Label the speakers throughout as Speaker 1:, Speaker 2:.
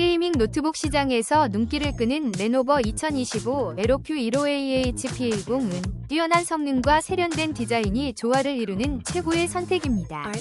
Speaker 1: 게이밍 노트북 시장에서 눈길을 끄는 레노버 2025 에로큐 15AHP10은 뛰어난 성능과 세련된 디자인이 조화를 이루는 최고의 선택입니다.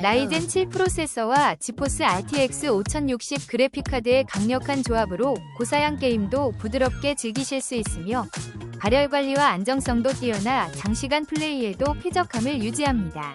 Speaker 1: 라이젠 7 프로세서와 지포스 RTX 5060 그래픽카드의 강력한 조합으로 고사양 게임도 부드럽게 즐기실 수 있으며 발열 관리와 안정성도 뛰어나 장시간 플레이에도 쾌적함을 유지합니다.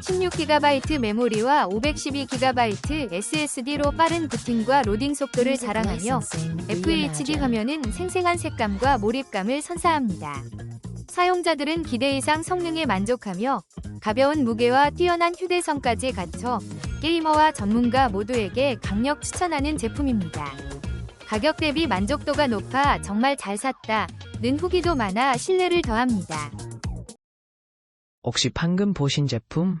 Speaker 1: 16GB 메모리와 512GB SSD로 빠른 부팅과 로딩 속도를 자랑하며 FHD 화면은 생생한 색감과 몰입감을 선사합니다. 사용자들은 기대 이상 성능에 만족하며 가벼운 무게와 뛰어난 휴대성까지 갖춰 게이머와 전문가 모두에게 강력 추천하는 제품입니다. 가격 대비 만족도가 높아 정말 잘 샀다. 는 후기도 많아 신뢰를 더합니다.
Speaker 2: 혹시 방금 보신 제품